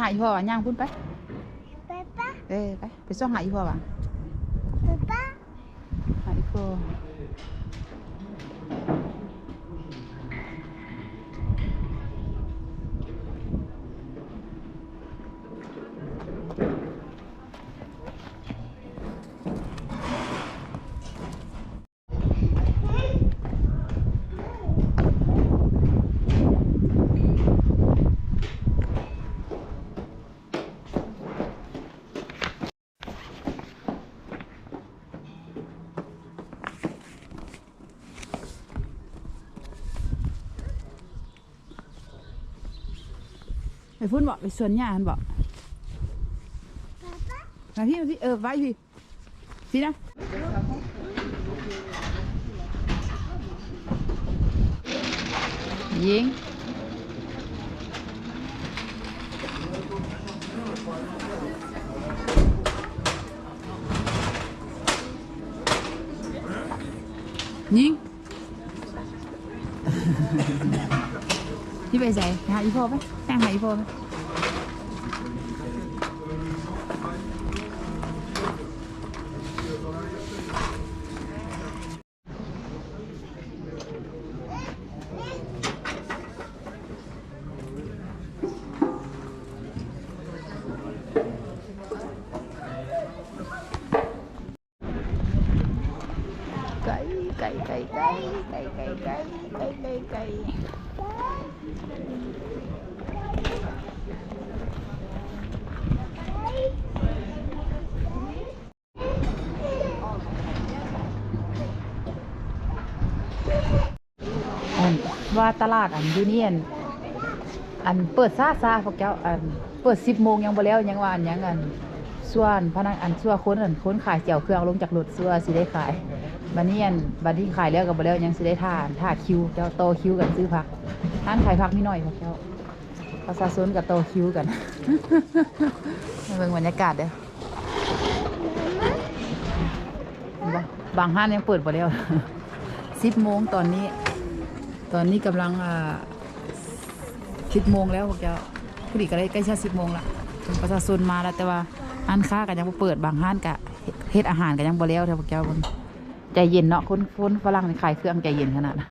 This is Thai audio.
หาอีพ่อว่ะย่างพุ่นไป ไปปะเออไปไปซ่องหาอีพ่อว่ะไปปะหาอีพ่อ ไปพุ่นบอกไปสวนหญ้าหันบอกไปปะมาพี่มาพี่เออไว้พี่พี่นะยิงยิง như vậy rẻ hại vô ấy sang hại vô ấy ไปแป้งหาอีพ่อไปไก่ไก่ไก่ไก่ไก่ไก่ไก่ไก่ไก่ไก่อันว่าตลาดอันอยูเนียนอันเปิดซาซาพวกเจ้าอันเปิดสิบโมงยังบ่แล้วยังว่าอันยังอันส่วนพนักอันส่วนคนอันคนขายเจียวเครื่องลงจากรถส่วนสิได้ขาย บัดนี้อันบัดนี้ขายแล้วก็บ่แล้วยังสิได้ท่าท่าคิวเจ้าโตคิวกันซื้อผักร้านขายผักมีหน่อยพวกเจ้าประชาชนกับโตคิวกันมาเบิ่งบรรยากาศเด้อบางห้านยังเปิดบ่แล้วสิบโมงตอนนี้ ตอนนี้กำลังอ่าสิบโมงแล้วพวกเจ้าผู้ดีก็ได้ใกล้ชาสิบโมงละประชาชนมาแล้วแต่ว่าอันค้ากันยังบ่เปิดบางห้านกะเฮ็ดอาหารกันยังบ่แล้วเท่าพวกเจ้าบิ่ง ใจเย็นเนาะคนคนฝรั่งนี่ขายเครื่องใจเย็นขนาดน่ะ